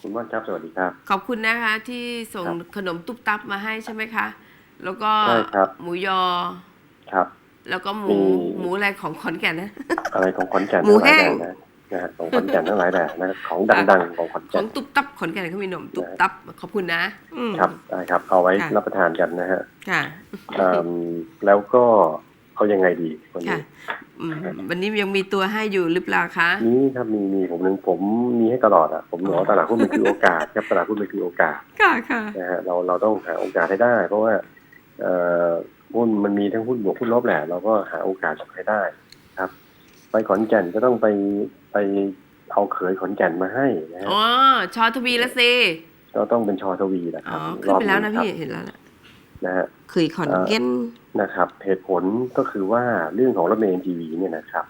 คุณม่อนครับ สวัสดีครับ ขอบคุณนะคะ ที่ส่งครับขนมตุ๊บตับมาให้ใช่ไหมคะ แล้วก็ใช่ครับหมูยอครับ แล้วก็หมูมีหมูอะไรของขอนแก่นนะ อะไรของขอนแก่นหมูทั้งหลายแห้งแดนะนะฮะของขอนแก่นทั้งหลายแดนะของดังๆของขอนขแก่อนงตุ๊บตับขอนแก่นเขามีขนมตุ๊บตับขอบคุณนะอืมครับได้ครับ เอาไว้ค่ะรับประทานกันนะฮะค่ะอืมแล้วก็เอายังไงดีวันค่ะนี้ อืมวันนี้ยังมีตัวให้อยู่หรือเปล่าคะ นี่ครับมีมีผมหนึ่งผมมีให้ตลอดอะผมบอกว่าตลาดหุ้นมันคือโอกาสครับตลาดหุ้นมันคือโอกาสค่ะค่ะ นะฮะเราเราต้องหาโอกาสให้ได้ เพราะว่าเอ่อหุ้นมันมีทั้งหุ้นบวกหุ้นลบแหละเราก็หาโอกาสให้ได้ครับ ไปขอนแก่นก็ต้องไปไปเอาเขยขอนแก่นมาให้นะฮะอ๋อ ชอทวีละสิก็ต้องเป็นชอทวีนะคอ๋รัอบขึ้นไปแล้วนะรอบพี่เห็นแล้วล่ะ นะฮะเคยขอนแก่นนะครับเหตุผลก็คือว่าเรื่องของรถเมล์ทีวีเนี่ยนะครับ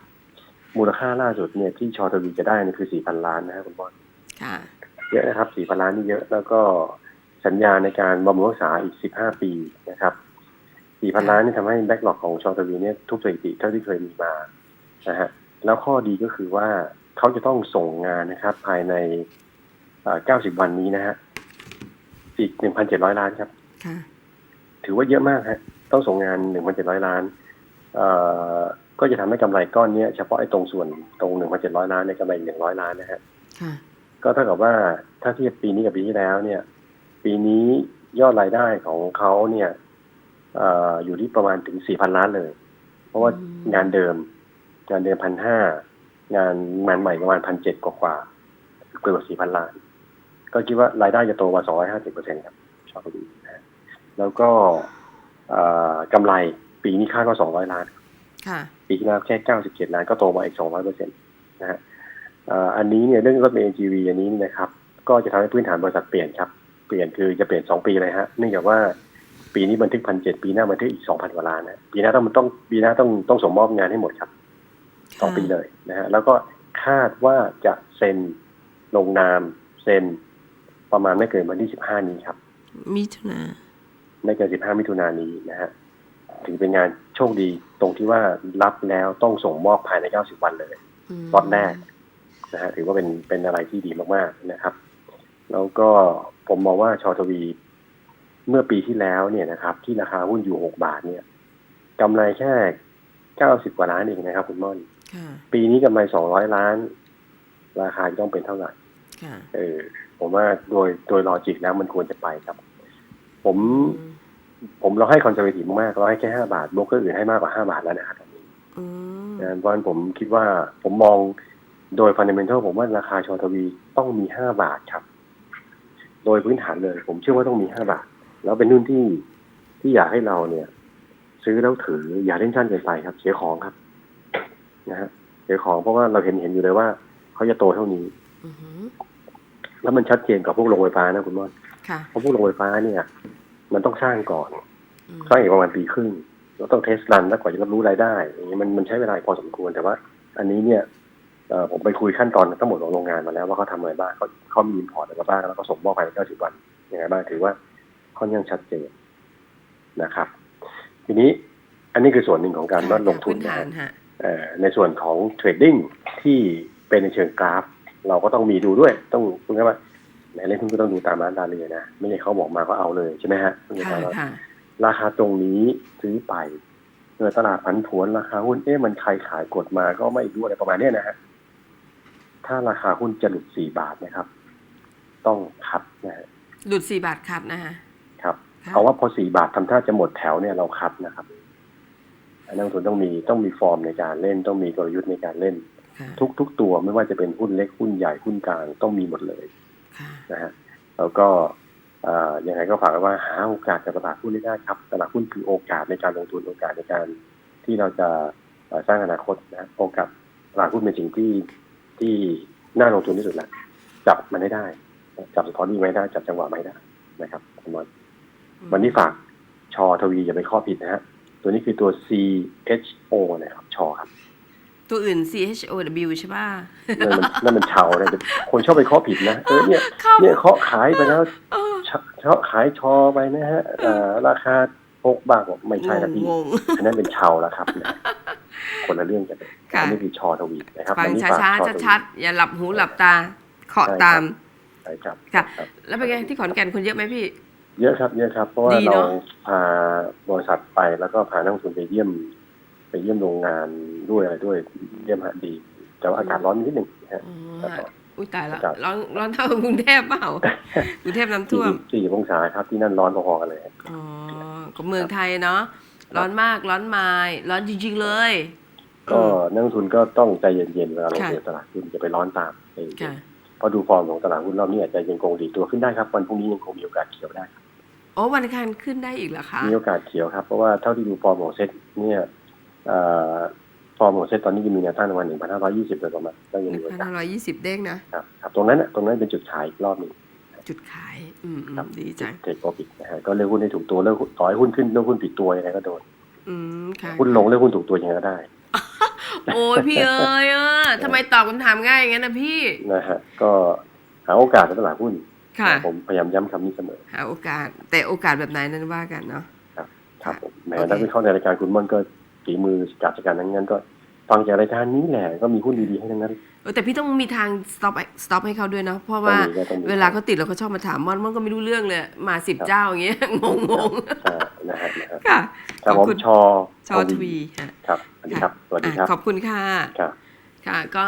มูลค่าล่าสุดเนี่ยที่ชอทวีจะได้เนี่ยคือสี่พันล้านนะฮะคุณบอลค่ะเยอะนะครับสี่พันล้านนี่เยอะ แล้วก็สัญญาในการบำรุงรักษาอีกสิบห้าปีนะครับสี่พันล้านนี่ทำให้แบ็กหลอกของชอทวีเนี่ยทุบสถิติเท่าที่เคยมีมานะฮะแล้วข้อดีก็คือว่าเขาจะต้องส่งงานนะครับ ภายในเก้าสิบวันนี้นะฮะอีกหนึ่งพันเจ็ดร้อยล้านครับค่ะ ถือว่าเยอะมากฮะต้องส่งงานหนึ่งพันเจ็ดร้อยล้านเอ่อก็จะทำให้กำไรก้อนเนี้ยเฉพาะไอ้ตรงส่วนตรงหนึ่งพันเจ็ดร้อยล้านในยกำไรหนึ่งร้อยล้านนะฮะค่ะก็เท่ากับว่าถ้าเทียบปีนี้กับปีที่แล้วเนี่ย ปีนี้ยอดรายได้ของเขาเนี่ยเอ่ออยู่ที่ประมาณถึงสี่พันล้านเลย เพราะว่าอืมงานเดิม งานเดิมพันห้างานงานใหม่ประมาณพันเจ็ดกว่าๆเกินกว่าสี่พันล้าน ก็คิดว่ารายได้จะโตมาสองร้อยห้าสิบเปอร์เซ็นต์ครับชอบดีนะฮะ แล้วก็เอ่อกำไรปีนี้คาดว่าสองร้อยล้านค่ะปีที่แล้วแค่97ล้านก็โตมาอีก200เปอร์เซ็นต์นะฮะเอ่ออันนี้เนี่ยเรื่องรถเมล์ GV อันนี้นี่นะครับ ก็จะทำให้พื้นฐานบริษัทเปลี่ยนครับ เปลี่ยนคือจะเปลี่ยน2ปีเลยฮะเนื่องจากว่าปีนี้บันทึกพันเจ็ดปีหน้าบันทึกอีก2,000กว่าล้านนะปีหน้าต้องต้องปีหน้าต้องต้องส่งมอบงานให้หมดครับสองปีเลยนะฮะแล้วก็คาดว่าจะเซ็นลงนาม เซ็นประมาณไม่เกินวันที่15นี้ครับมิถุนา ไม่เกิน 15 มิถุนายนนี้นะฮะถือเป็นงานโชคดีตรงที่ว่ารับแล้วต้องส่งมอบภายใน 90 วันเลยมล็อตแรกนะฮะถือว่าเป็นเป็นอะไรที่ดีมากๆนะครับ แล้วก็ผมมองว่าชอทวี เมื่อปีที่แล้วเนี่ยนะครับ ที่ราคาหุ้นอยู่ 6 บาทเนี่ยกำไรแค่90กว่าล้านเองนะครับ คุณม่อนค่ะปีนี้กำไร200ล้าน ราคาจะต้องเป็นเท่าไหร่ค่ะเออ ผมว่าโดยโดยลอจิกแล้วมันควรจะไปครับ ผมอืมผมเราให้คอนเซอร์เวทีฟมากเราให้แค่5บาทโบรกเกอร์อื่นให้มากกว่า5บาทแล้วนะครับตอนนี้อืมนะเพราะฉะนั้นผมคิดว่าผมมองโดยฟันเดเมนทัลผมว่าราคาชอทวีต้องมีห้าบาทครับ โดยพื้นฐานเลย ผมเชื่อว่าต้องมีห้าบาท แล้วเป็นรุ่นที่ที่อยากให้เราเนี่ย ซื้อแล้วถืออย่าเล่นชั้นเกินไปครับ เสียของครับ นะฮะเสียของเพราะว่าเราเห็นเห็นอยู่เลยว่าเขาจะโตเท่านี้อือหือแล้วมันชัดเจนกับพวกโรงไฟฟ้านะคุณม่อนค่ะ เพราะพวกโรงไฟฟ้าเนี่ย มันต้องสร้างก่อนอืมสร้างอีกประมาณปีครึ่งแล้วต้องเทสรันแล้วกว่าจะรับรู้รายได้อย่างนี้มันมันใช้เวลาพอสมควรแต่ว่า อันนี้เนี่ยเอ่อผมไปคุยขั้นตอนทั้งหมดของโรงงานมาแล้วว่าเขาทำอะไรบ้างเขาเขามีอินพอร์ตอะไรบ้างแล้วก็ส่งมอบภายใน90วันยังไงบ้างถือว่าค่อนข้างชัดเจนนะครับ ทีนี้อันนี้คือส่วนหนึ่งของการว่าลงทุนพื้นนะฐาฮะนฮะเอ่อในส่วนของเทรดดิ้งที่เป็นในเชิงกราฟ เราก็ต้องมีดูด้วย ต้องคุณว่า ไหนเล่นหุ้นก็ต้องดูตามร้านตาเรือนะ ไม่ใช่เขาบอกมาก็เอาเลยใช่ไหมฮะต้องดูค่ะตามร้านค่ะราคาตรงนี้ซื้อไปเมื่อตลาดผันผวนราคาหุ้นเอ๊ะมันใครขายกดมาก็ไม่รู้อะไรประมาณเนี้ยนะฮะถ้าราคาหุ้นจะหลุดสี่บาทนะครับ ต้องคัดนะฮะหลุดสี่บาทครับนะคะครับค่ะเอาว่าพอสี่บาททำท่าจะหมดแถวเนี่ยเราคัดนะครับนักลงทุนต้องมีต้องมีฟอร์มในการเล่นต้องมีกลยุทธ์ในการเล่นค่ะทุกทุกตัวไม่ว่าจะเป็นหุ้นเล็กหุ้นใหญ่หุ้นกลางต้องมีหมดเลยค่ะ นะฮะแล้วก็เอ่อยังไงก็ฝากไว้ว่าหาโอกาสจากตลาดหุ้นให้ได้ครับตลาดหุ้นคือโอกาสในการลงทุนโอกาสในการที่เราจะเอ่อสร้างอนาคตนะโอกาสตลาดหุ้นเป็นสิ่งที่ที่น่าลงทุนที่สุดแหละจับมันให้ได้ จับสะท้อนดีไม่ได้ จับจังหวะไม่ได้นะครับคุณบอลวันนี้ฝากชอทวีอย่าไปข้อผิดนะฮะตัวนี้คือตัว C ตัวอื่น C H O W ใช่ป่ะ นั่นมันนั่นมันเชานะแต่คนชอบไปข้อผิดนะเออเนี่ยเข้าเนี่ยเคาะขายไปแล้วเออเชาเชาะขายชอไปนะฮะเอ่อราคาหกบาทบอกไม่ใช่นะพี่งง อันนั้นเป็นเชาแล้วครับนะคนละเรื่องกันเลยค่ะ อันนี้คือชอทวีนะครับฟังอันนี้ช้าฝกชอทวีๆชัดๆ อย่าหลับหูหลับตา เคาะตามช่ครับค่ะ รับ แล้วเป็นไงที่ขอนแก่นคนเยอะไหมพี่ เยอะครับเยอะครับ เพราะว่าดีเนเราอะ พาบริษัทไปแล้วก็พานักลงทุนไปเยี่ยม ไปเยี่ยมโรงงานด้วยอะไรด้วยเยี่ยมฮะดี แต่ว่าอากาศร้อนนิดหนึ่งนะฮะอ๋อครับอุ้ยตายแล้วครับร้อนร้อนเท่ากรุงเทพเปล่ากรุงเทพน้ำท่วมสี่องศาครับที่นั่นร้อนพอๆกันเลยครับอ๋อก็เมืองไทยเนาะร้อนมากร้อนไม้ร้อนจริงๆเลย ก็นักลงทุนก็ต้องใจเย็นๆเวลาลงค่ะทุนในตลาดหุ้นจะไปร้อนตามใจเย็นค่ะๆเพราะดูฟอร์มของตลาดหุ้นรอบนี้อาจจะยังคงดีตัวขึ้นได้ครับวันพรุ่งนี้ยังคงมีโอกาสเขียวได้ครับโอ้วันอังคารขึ้นได้อีกเหรอคะมีโอกาสเขียวครับเพราะว่าเท่าที่ดูฟอร์มของเซ็ตเนี่ยเอ่อ ฟอร์มของเซ็ตตอนนี้ยังมีแนวต้านประมาณ1,520โดยประมาณก็ยังหนึ่มีงโอพันกาสห้าร้อยยี่สิบเด้งนะครับครับ ตรงนั้นน่ะตรงนั้นเป็นจุดขายอีกรอบหนึ่งจุดขาย อืมอืมครับดีจังเทคโปรฟิตนะฮะก็เลือกหุ้นให้ถูกตัวเลือกต่อให้หุ้นขึ้นเลือกหุ้นผิดตัวยังไงก็โดน อืมค่ะหุ้นลงเลือกหุ้นถูกตัวยังไงก็ได้ โอ้ยพี่เอ้ยอะทำไมตอบคำถามง่ายอย่างนั้นนะพี่นะฮะก็หาโอกาสในตลาดหุ้นค่ะผมพยายามย้ำคำนี้เสมอหาโอกาส แต่โอกาสแบบไหนนั้นว่ากันเนาะครับผมแม้โอเคนักวิเคราะห์ในรายการคุณม่อนก็ ฝีมือการจัดการทั้งนั้นก็ฟังจากรายการนี้แหละก็มีหุ้นดีๆให้ทั้งนั้นเออแต่พี่ต้องมีทาง stop stop ให้เขาด้วยเนาะเพราะว่าต้องมีก็ต้องมีเวลาเขาติดแล้วเขาชอบมาถามม่อนม่อนก็ไม่รู้เรื่องเลยมาสิบครับเจ้าอย่างเงี้ยงงงอ่านะฮะนะฮะๆค่ะครับขผอบมคุณชอชอทวีค่ะครับสวัสดีครับสวัสดีครับอะขอบคุณค่ะครับค่ะก็